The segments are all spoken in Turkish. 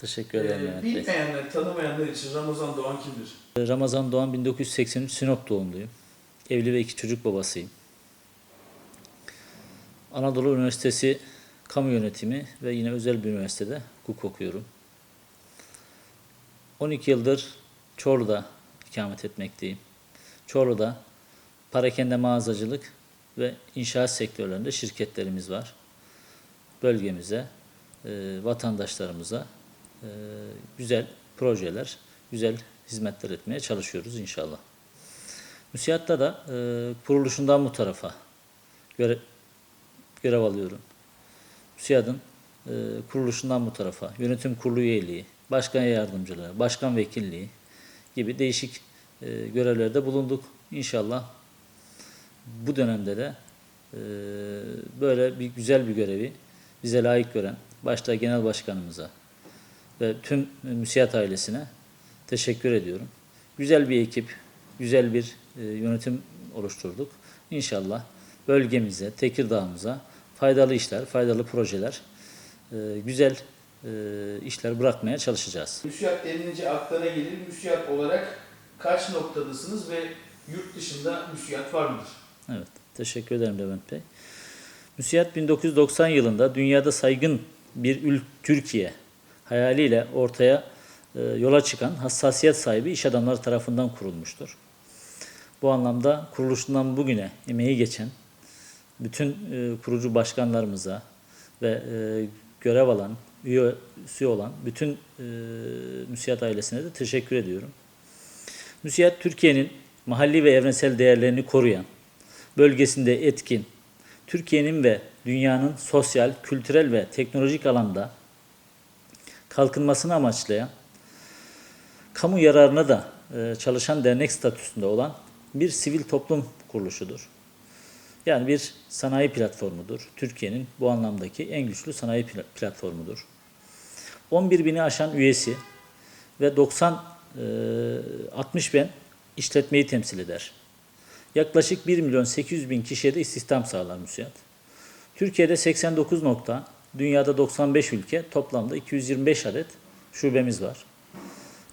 Teşekkür ederim Ee, Mehmet Bey. bilmeyenler, tanımayanlar için Ramazan Doğan kimdir? Ramazan Doğan 1983 Sinop doğumluyum. Evli ve iki çocuk babasıyım. Anadolu Üniversitesi Kamu Yönetimi ve yine özel bir üniversitede hukuk okuyorum. 12 yıldır Çorlu'da ikamet etmekteyim. Çorlu'da parakende mağazacılık ve inşaat sektörlerinde şirketlerimiz var. Bölgemize, e, vatandaşlarımıza e, güzel projeler, güzel hizmetler etmeye çalışıyoruz inşallah. Müsiyatta da e, kuruluşundan bu tarafa göre, görev alıyorum. Müsiyad'ın e, kuruluşundan bu tarafa yönetim kurulu üyeliği, başkan yardımcılığı, başkan vekilliği gibi değişik e, görevlerde bulunduk. İnşallah bu dönemde de e, böyle bir güzel bir görevi bize layık gören başta genel başkanımıza ve tüm müsiyat ailesine teşekkür ediyorum. Güzel bir ekip, güzel bir e, yönetim oluşturduk. İnşallah bölgemize, Tekirdağ'ımıza faydalı işler, faydalı projeler, e, güzel e, işler bırakmaya çalışacağız. Müsiyat denilince aklına gelir. Müsiyat olarak kaç noktadasınız ve yurt dışında müsiyat var mıdır? Evet, teşekkür ederim Levent Bey. Müsiyat 1990 yılında dünyada saygın bir ül Türkiye hayaliyle ortaya e, yola çıkan hassasiyet sahibi iş adamları tarafından kurulmuştur. Bu anlamda kuruluşundan bugüne emeği geçen bütün e, kurucu başkanlarımıza ve e, görev alan, üyesi olan bütün e, müsiyat ailesine de teşekkür ediyorum. Müsiyat Türkiye'nin mahalli ve evrensel değerlerini koruyan, bölgesinde etkin, Türkiye'nin ve dünyanın sosyal, kültürel ve teknolojik alanda kalkınmasını amaçlayan, kamu yararına da e, çalışan dernek statüsünde olan bir sivil toplum kuruluşudur. Yani bir sanayi platformudur. Türkiye'nin bu anlamdaki en güçlü sanayi pla- platformudur. 11 bini aşan üyesi ve 90 e, 60 bin işletmeyi temsil eder. Yaklaşık 1 milyon 800 bin kişiye de istihdam sağlar müsiyat. Türkiye'de 89 nokta, dünyada 95 ülke, toplamda 225 adet şubemiz var.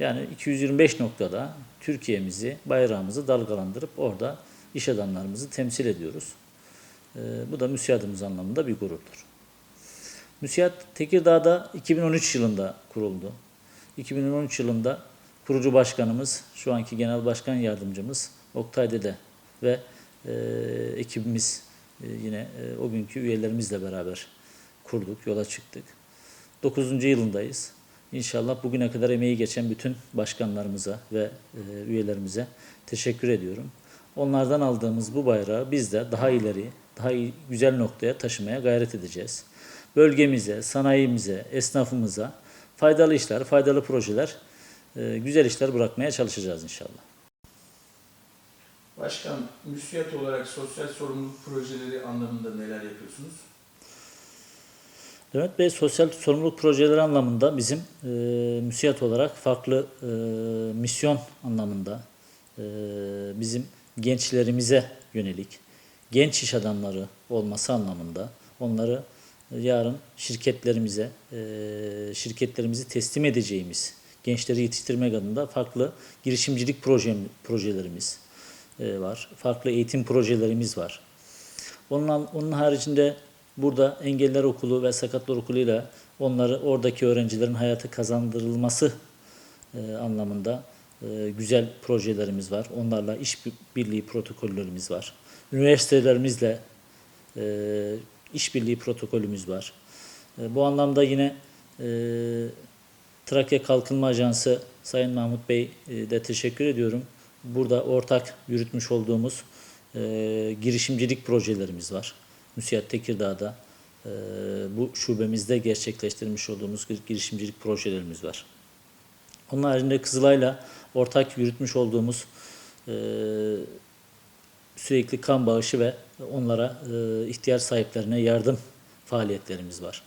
Yani 225 noktada Türkiye'mizi, bayrağımızı dalgalandırıp orada iş adamlarımızı temsil ediyoruz. Ee, bu da müsiyadımız anlamında bir gururdur. Müsiyat Tekirdağ'da 2013 yılında kuruldu. 2013 yılında kurucu başkanımız, şu anki genel başkan yardımcımız Oktay Dede ve e, ekibimiz e, yine e, o günkü üyelerimizle beraber kurduk, yola çıktık. 9. yılındayız. İnşallah bugüne kadar emeği geçen bütün başkanlarımıza ve e, üyelerimize teşekkür ediyorum. Onlardan aldığımız bu bayrağı biz de daha ileri, daha iyi, güzel noktaya taşımaya gayret edeceğiz. Bölgemize, sanayimize, esnafımıza faydalı işler, faydalı projeler, e, güzel işler bırakmaya çalışacağız inşallah. Başkan, müsiyat olarak sosyal sorumluluk projeleri anlamında neler yapıyorsunuz? Levent Bey sosyal sorumluluk projeleri anlamında bizim e, müsiyat olarak farklı e, misyon anlamında e, bizim gençlerimize yönelik genç iş adamları olması anlamında onları e, yarın şirketlerimize e, şirketlerimizi teslim edeceğimiz gençleri yetiştirmek adına farklı girişimcilik proje, projelerimiz e, var. Farklı eğitim projelerimiz var. Onun, onun haricinde burada Engeller Okulu ve Sakatlar Okulu'yla onları oradaki öğrencilerin hayata kazandırılması e, anlamında e, güzel projelerimiz var. Onlarla iş birliği protokollerimiz var. Üniversitelerimizle e, işbirliği protokolümüz var. E, bu anlamda yine e, Trakya Kalkınma Ajansı Sayın Mahmut Bey e, de teşekkür ediyorum. Burada ortak yürütmüş olduğumuz e, girişimcilik projelerimiz var. Müsiyat Tekirdağ'da e, bu şubemizde gerçekleştirmiş olduğumuz gir- girişimcilik projelerimiz var. Onun haricinde Kızılay'la ortak yürütmüş olduğumuz e, sürekli kan bağışı ve onlara e, ihtiyaç sahiplerine yardım faaliyetlerimiz var.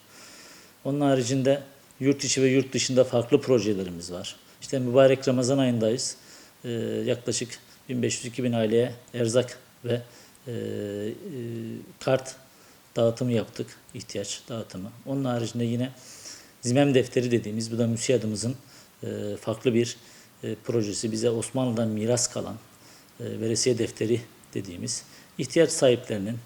Onun haricinde yurt içi ve yurt dışında farklı projelerimiz var. İşte mübarek Ramazan ayındayız. Ee, yaklaşık 1500-2000 aileye erzak ve e, e, kart dağıtımı yaptık. ihtiyaç dağıtımı. Onun haricinde yine Zimem Defteri dediğimiz bu da MÜSİAD'ımızın e, farklı bir e, projesi. Bize Osmanlı'dan miras kalan veresiye defteri dediğimiz ihtiyaç sahiplerinin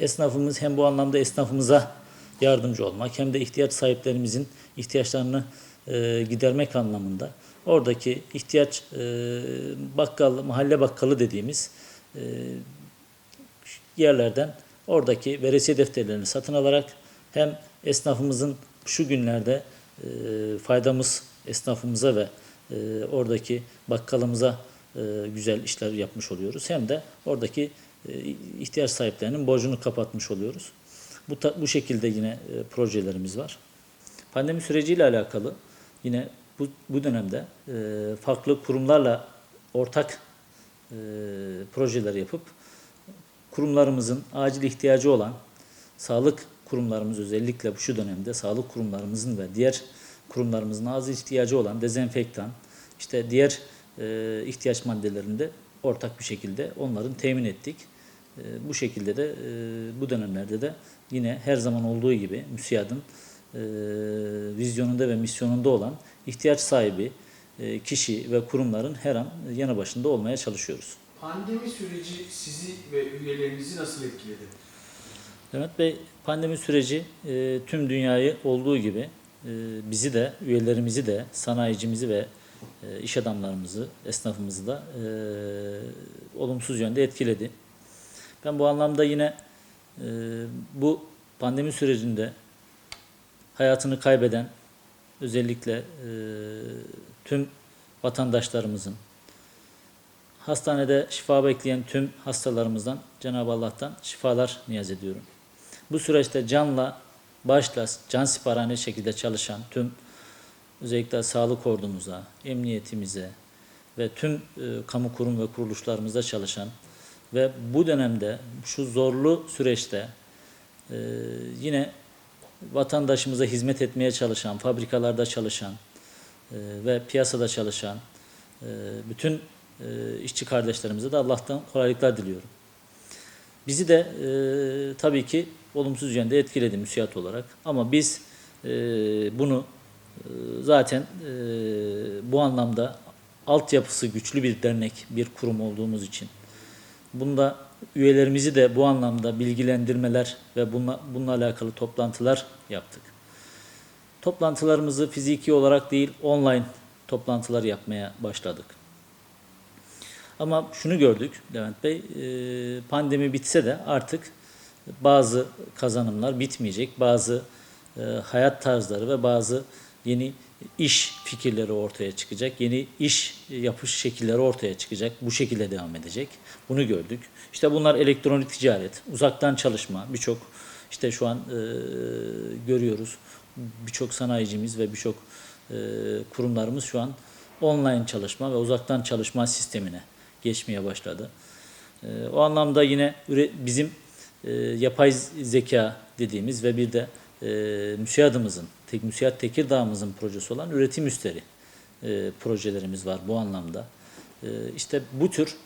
esnafımız hem bu anlamda esnafımıza yardımcı olmak hem de ihtiyaç sahiplerimizin ihtiyaçlarını e, gidermek anlamında oradaki ihtiyaç e, bakkal mahalle bakkalı dediğimiz e, yerlerden oradaki veresiye defterlerini satın alarak hem esnafımızın şu günlerde e, faydamız esnafımıza ve e, oradaki bakkalımıza e, güzel işler yapmış oluyoruz. Hem de oradaki ihtiyaç sahiplerinin borcunu kapatmış oluyoruz. Bu, bu şekilde yine projelerimiz var. Pandemi süreciyle alakalı yine bu, bu dönemde farklı kurumlarla ortak e, projeler yapıp kurumlarımızın acil ihtiyacı olan sağlık kurumlarımız özellikle bu şu dönemde sağlık kurumlarımızın ve diğer kurumlarımızın acil ihtiyacı olan dezenfektan, işte diğer e, ihtiyaç maddelerinde ortak bir şekilde onların temin ettik. E, bu şekilde de e, bu dönemlerde de yine her zaman olduğu gibi MÜSİAD'ın e, vizyonunda ve misyonunda olan ihtiyaç sahibi kişi ve kurumların her an yanı başında olmaya çalışıyoruz. Pandemi süreci sizi ve üyelerinizi nasıl etkiledi? Levent Bey, pandemi süreci e, tüm dünyayı olduğu gibi e, bizi de, üyelerimizi de, sanayicimizi ve e, iş adamlarımızı, esnafımızı da e, olumsuz yönde etkiledi. Ben bu anlamda yine e, bu pandemi sürecinde hayatını kaybeden özellikle e, tüm vatandaşlarımızın, hastanede şifa bekleyen tüm hastalarımızdan Cenab-ı Allah'tan şifalar niyaz ediyorum. Bu süreçte canla, başla, can siparhane şekilde çalışan tüm özellikle sağlık ordumuza, emniyetimize ve tüm e, kamu kurum ve kuruluşlarımızda çalışan ve bu dönemde şu zorlu süreçte e, yine vatandaşımıza hizmet etmeye çalışan, fabrikalarda çalışan ve piyasada çalışan e, bütün e, işçi kardeşlerimize de Allah'tan kolaylıklar diliyorum. Bizi de e, tabii ki olumsuz yönde etkiledi müsiyat olarak. Ama biz e, bunu e, zaten e, bu anlamda altyapısı güçlü bir dernek, bir kurum olduğumuz için bunda üyelerimizi de bu anlamda bilgilendirmeler ve bununla, bununla alakalı toplantılar yaptık. Toplantılarımızı fiziki olarak değil online toplantılar yapmaya başladık. Ama şunu gördük Levent Bey, e, pandemi bitse de artık bazı kazanımlar bitmeyecek, bazı e, hayat tarzları ve bazı yeni iş fikirleri ortaya çıkacak, yeni iş yapış şekilleri ortaya çıkacak, bu şekilde devam edecek. Bunu gördük. İşte bunlar elektronik ticaret, uzaktan çalışma, birçok işte şu an e, görüyoruz birçok sanayicimiz ve birçok e, kurumlarımız şu an online çalışma ve uzaktan çalışma sistemine geçmeye başladı. E, o anlamda yine bizim e, yapay zeka dediğimiz ve bir de e, MÜSİAD'ımızın, tek, MÜSİAD Tekirdağ'ımızın projesi olan üretim üstleri e, projelerimiz var bu anlamda. E, işte bu tür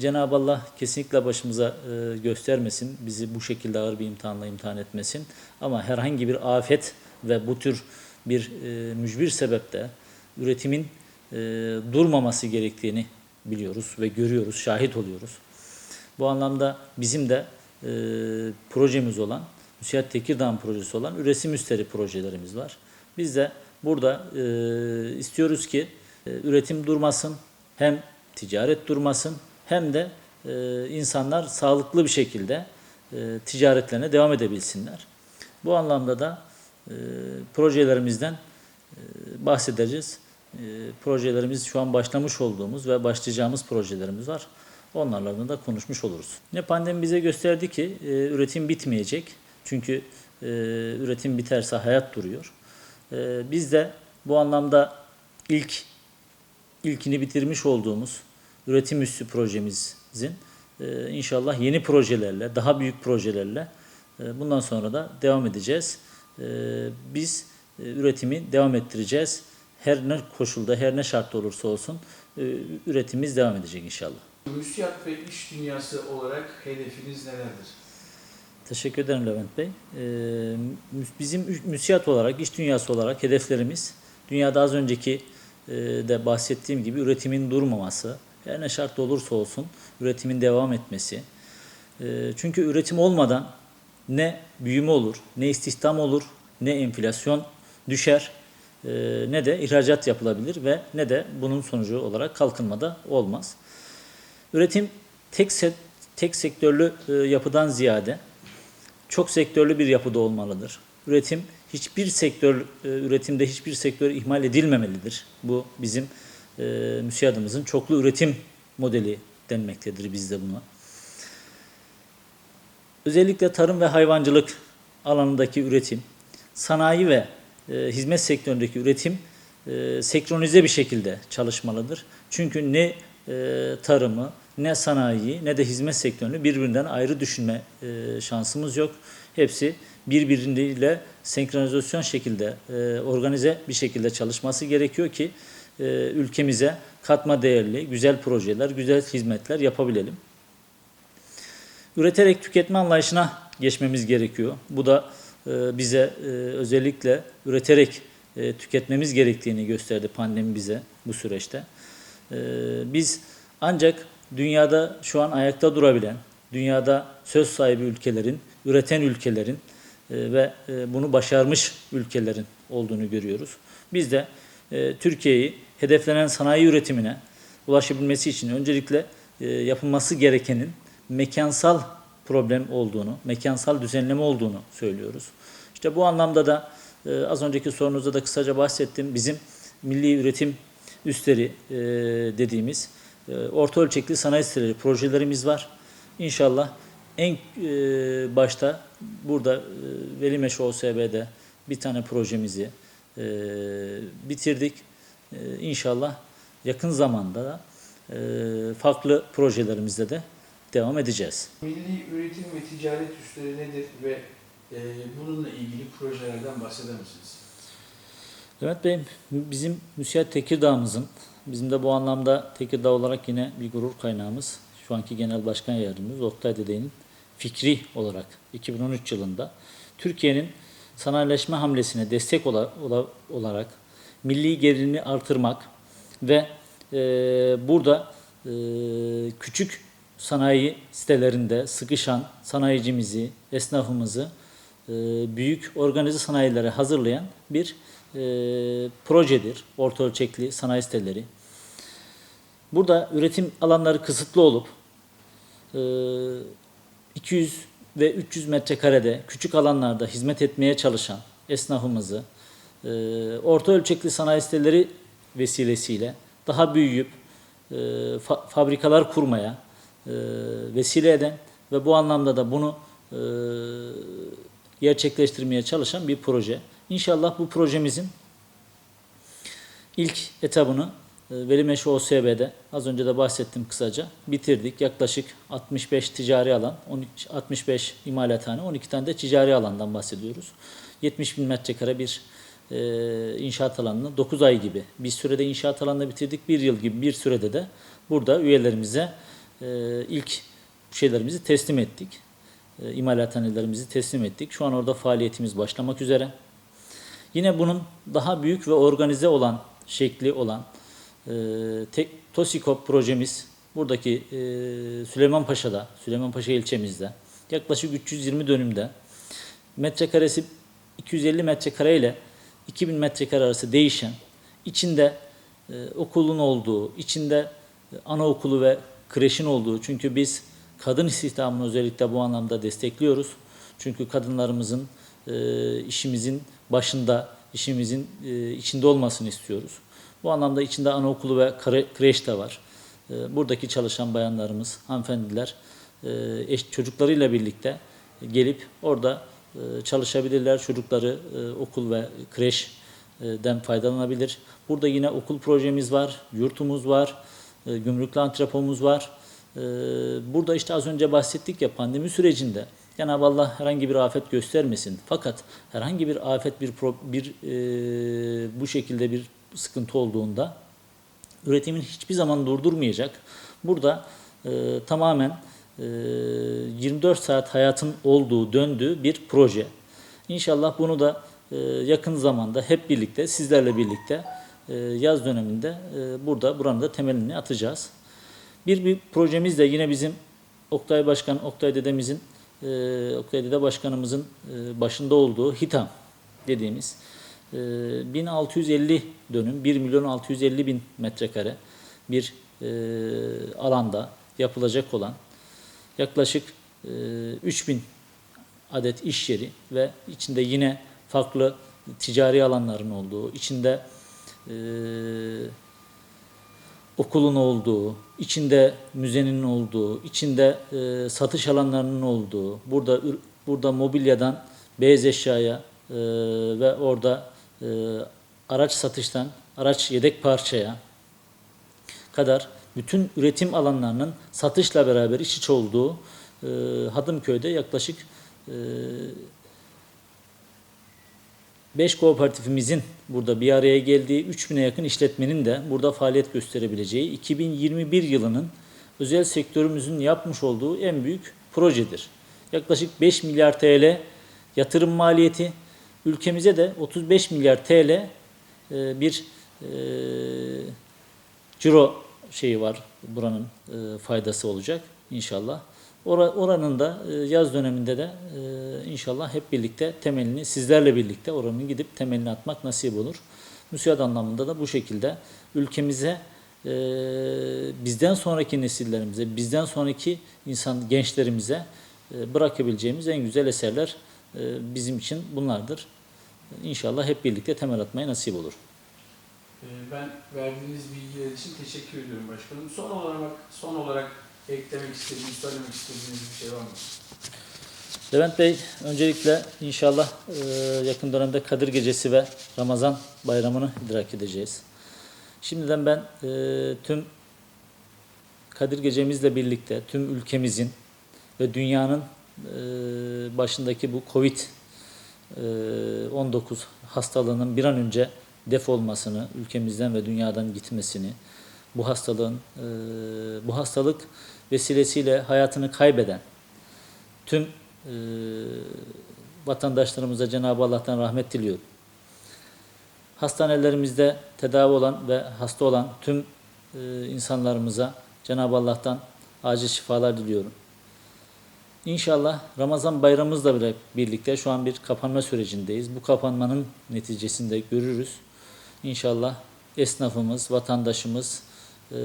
Cenab-ı Allah kesinlikle başımıza e, göstermesin, bizi bu şekilde ağır bir imtihanla imtihan etmesin. Ama herhangi bir afet ve bu tür bir e, mücbir sebepte üretimin e, durmaması gerektiğini biliyoruz ve görüyoruz, şahit oluyoruz. Bu anlamda bizim de projemiz olan, Müsiyat Tekirdağ projesi olan üretim üstleri projelerimiz var. Biz de burada istiyoruz ki üretim durmasın, hem ticaret durmasın, hem de e, insanlar sağlıklı bir şekilde e, ticaretlerine devam edebilsinler. Bu anlamda da e, projelerimizden e, bahsedeceğiz. E, projelerimiz şu an başlamış olduğumuz ve başlayacağımız projelerimiz var. Onlarla da konuşmuş oluruz. Ne pandemi bize gösterdi ki e, üretim bitmeyecek. Çünkü e, üretim biterse hayat duruyor. E, biz de bu anlamda ilk ilkini bitirmiş olduğumuz üretim üssü projemizin e, inşallah yeni projelerle, daha büyük projelerle e, bundan sonra da devam edeceğiz. E, biz e, üretimi devam ettireceğiz. Her ne koşulda, her ne şartta olursa olsun e, üretimimiz devam edecek inşallah. Müsiyat ve iş dünyası olarak hedefiniz nelerdir? Teşekkür ederim Levent Bey. Ee, bizim müsiyat olarak, iş dünyası olarak hedeflerimiz dünyada az önceki de bahsettiğim gibi üretimin durmaması, her ne şartta olursa olsun üretimin devam etmesi. Ee, çünkü üretim olmadan ne büyüme olur, ne istihdam olur, ne enflasyon düşer, e, ne de ihracat yapılabilir ve ne de bunun sonucu olarak kalkınmada olmaz. Üretim tek se- tek sektörlü e, yapıdan ziyade çok sektörlü bir yapıda olmalıdır. Üretim hiçbir sektör e, üretimde hiçbir sektör ihmal edilmemelidir. Bu bizim e, müsiyadımızın çoklu üretim modeli denmektedir bizde buna. Özellikle tarım ve hayvancılık alanındaki üretim, sanayi ve e, hizmet sektöründeki üretim e, senkronize bir şekilde çalışmalıdır. Çünkü ne e, tarımı, ne sanayiyi, ne de hizmet sektörünü birbirinden ayrı düşünme e, şansımız yok. Hepsi birbiriyle senkronizasyon şekilde, e, organize bir şekilde çalışması gerekiyor ki ülkemize katma değerli, güzel projeler, güzel hizmetler yapabilelim üreterek tüketme anlayışına geçmemiz gerekiyor. Bu da e, bize e, özellikle üreterek e, tüketmemiz gerektiğini gösterdi pandemi bize bu süreçte. E, biz ancak dünyada şu an ayakta durabilen, dünyada söz sahibi ülkelerin, üreten ülkelerin e, ve e, bunu başarmış ülkelerin olduğunu görüyoruz. Biz de e, Türkiye'yi hedeflenen sanayi üretimine ulaşabilmesi için öncelikle e, yapılması gerekenin mekansal problem olduğunu, mekansal düzenleme olduğunu söylüyoruz. İşte bu anlamda da e, az önceki sorunuzda da kısaca bahsettim. Bizim milli üretim üstleri e, dediğimiz orta ölçekli sanayi siteleri projelerimiz var. İnşallah en başta burada Velimeş OSB'de bir tane projemizi bitirdik. E, inşallah yakın zamanda da e, farklı projelerimizde de devam edeceğiz. Milli üretim ve ticaret üsleri nedir ve e, bununla ilgili projelerden bahseder misiniz? Levent Bey, bizim Müsiyat Tekirdağ'ımızın, bizim de bu anlamda Tekirdağ olarak yine bir gurur kaynağımız, şu anki Genel Başkan Yardımcımız Oktay Dede'nin fikri olarak 2013 yılında Türkiye'nin sanayileşme hamlesine destek ola- ola- olarak milli gerilimini artırmak ve e, burada e, küçük sanayi sitelerinde sıkışan sanayicimizi, esnafımızı e, büyük organize sanayilere hazırlayan bir e, projedir. Orta ölçekli sanayi siteleri. Burada üretim alanları kısıtlı olup e, 200 ve 300 metrekarede küçük alanlarda hizmet etmeye çalışan esnafımızı orta ölçekli sanayi siteleri vesilesiyle daha büyüyüp e, fa- fabrikalar kurmaya e, vesile eden ve bu anlamda da bunu e, gerçekleştirmeye çalışan bir proje. İnşallah bu projemizin ilk etabını e, Velimeş OSB'de az önce de bahsettim kısaca bitirdik. Yaklaşık 65 ticari alan, 12 65 imalathane, 12 tane de ticari alandan bahsediyoruz. 70 bin metrekare bir e, inşaat alanını 9 ay gibi bir sürede inşaat alanını bitirdik. Bir yıl gibi bir sürede de burada üyelerimize e, ilk şeylerimizi teslim ettik. E, imalathanelerimizi teslim ettik. Şu an orada faaliyetimiz başlamak üzere. Yine bunun daha büyük ve organize olan şekli olan e, tek, Tosikop projemiz buradaki e, Süleymanpaşa'da, Süleymanpaşa ilçemizde yaklaşık 320 dönümde metrekaresi 250 metrekare ile 2000 metrekare arası değişen içinde e, okulun olduğu, içinde e, anaokulu ve kreşin olduğu çünkü biz kadın istihdamını özellikle bu anlamda destekliyoruz. Çünkü kadınlarımızın e, işimizin başında, işimizin e, içinde olmasını istiyoruz. Bu anlamda içinde anaokulu ve kare- kreş de var. E, buradaki çalışan bayanlarımız, hanımefendiler e, eş çocuklarıyla birlikte gelip orada çalışabilirler. Çocukları e, okul ve kreşten faydalanabilir. Burada yine okul projemiz var, yurtumuz var, e, gümrüklü antrepomuz var. E, Burada işte az önce bahsettik ya pandemi sürecinde Cenab-ı Allah herhangi bir afet göstermesin. Fakat herhangi bir afet bir bir e, bu şekilde bir sıkıntı olduğunda üretimin hiçbir zaman durdurmayacak. Burada e, tamamen e, e, 24 saat hayatın olduğu, döndüğü bir proje. İnşallah bunu da e, yakın zamanda hep birlikte, sizlerle birlikte e, yaz döneminde e, burada, buranın da temelini atacağız. Bir, bir projemiz de yine bizim Oktay Başkan, Oktay dedemizin, Oktay Dede Başkanımızın başında olduğu HİTAM dediğimiz e, 1650 dönüm, 1 milyon 650 bin metrekare bir alanda yapılacak olan yaklaşık e, 3000 adet iş yeri ve içinde yine farklı ticari alanların olduğu, içinde e, okulun olduğu, içinde müzenin olduğu, içinde e, satış alanlarının olduğu, burada burada mobilyadan beyaz eşyaya e, ve orada e, araç satıştan araç yedek parçaya kadar bütün üretim alanlarının satışla beraber iç içe olduğu e, Hadımköy'de yaklaşık e, 5 kooperatifimizin burada bir araya geldiği 3000'e yakın işletmenin de burada faaliyet gösterebileceği 2021 yılının özel sektörümüzün yapmış olduğu en büyük projedir. Yaklaşık 5 milyar TL yatırım maliyeti, ülkemize de 35 milyar TL e, bir e, ciro şeyi var buranın e, faydası olacak inşallah. Ora, oranın da e, yaz döneminde de e, inşallah hep birlikte temelini sizlerle birlikte oranın gidip temelini atmak nasip olur. Müsiat anlamında da bu şekilde ülkemize e, bizden sonraki nesillerimize, bizden sonraki insan gençlerimize bırakabileceğimiz en güzel eserler bizim için bunlardır. İnşallah hep birlikte temel atmaya nasip olur. Ee, Ben verdiğiniz bilgiler için teşekkür ediyorum başkanım. Son olarak son olarak eklemek istediğiniz, söylemek istediğiniz bir şey var mı? Levent Bey, öncelikle inşallah e, yakın dönemde Kadir Gecesi ve Ramazan bayramını idrak edeceğiz. Şimdiden ben e, tüm Kadir Gecemizle birlikte tüm ülkemizin ve dünyanın e, başındaki bu Covid-19 hastalığının bir an önce def olmasını, ülkemizden ve dünyadan gitmesini, bu hastalığın, e, bu hastalık vesilesiyle hayatını kaybeden tüm e, vatandaşlarımıza Cenab-ı Allah'tan rahmet diliyorum. Hastanelerimizde tedavi olan ve hasta olan tüm e, insanlarımıza Cenab-ı Allah'tan acil şifalar diliyorum. İnşallah Ramazan bayramımızla birlikte şu an bir kapanma sürecindeyiz. Bu kapanmanın neticesinde görürüz. İnşallah esnafımız, vatandaşımız e,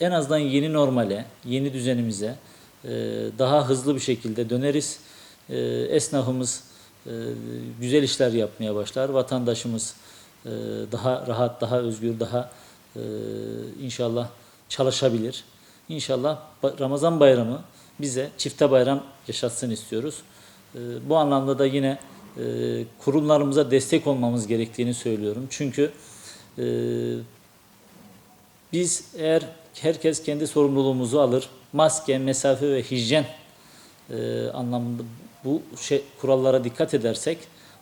en azından yeni normale, yeni düzenimize e, daha hızlı bir şekilde döneriz. E, Esnafımız güzel işler yapmaya başlar. Vatandaşımız daha rahat, daha özgür, daha inşallah çalışabilir. İnşallah Ramazan bayramı bize çifte bayram yaşatsın istiyoruz. Bu anlamda da yine e, kurumlarımıza destek olmamız gerektiğini söylüyorum. Çünkü e, biz eğer herkes kendi sorumluluğumuzu alır, maske, mesafe ve hijyen e, anlamında bu şey, kurallara dikkat edersek,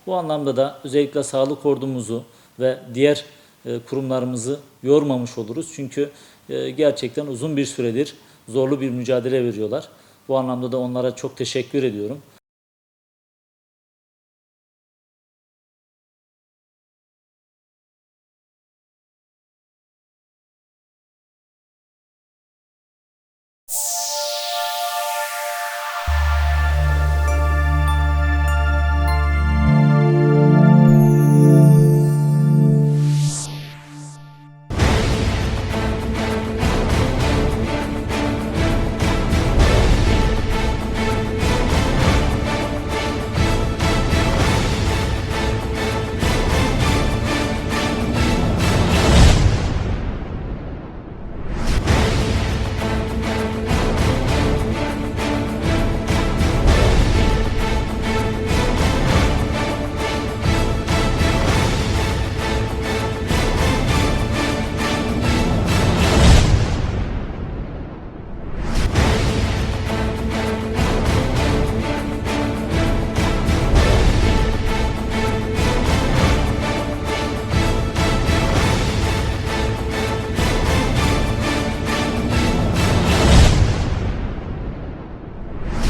bu anlamda da özellikle sağlık ordumuzu ve diğer e, kurumlarımızı yormamış oluruz. Çünkü e, gerçekten uzun bir süredir zorlu bir mücadele veriyorlar. Bu anlamda da onlara çok teşekkür ediyorum.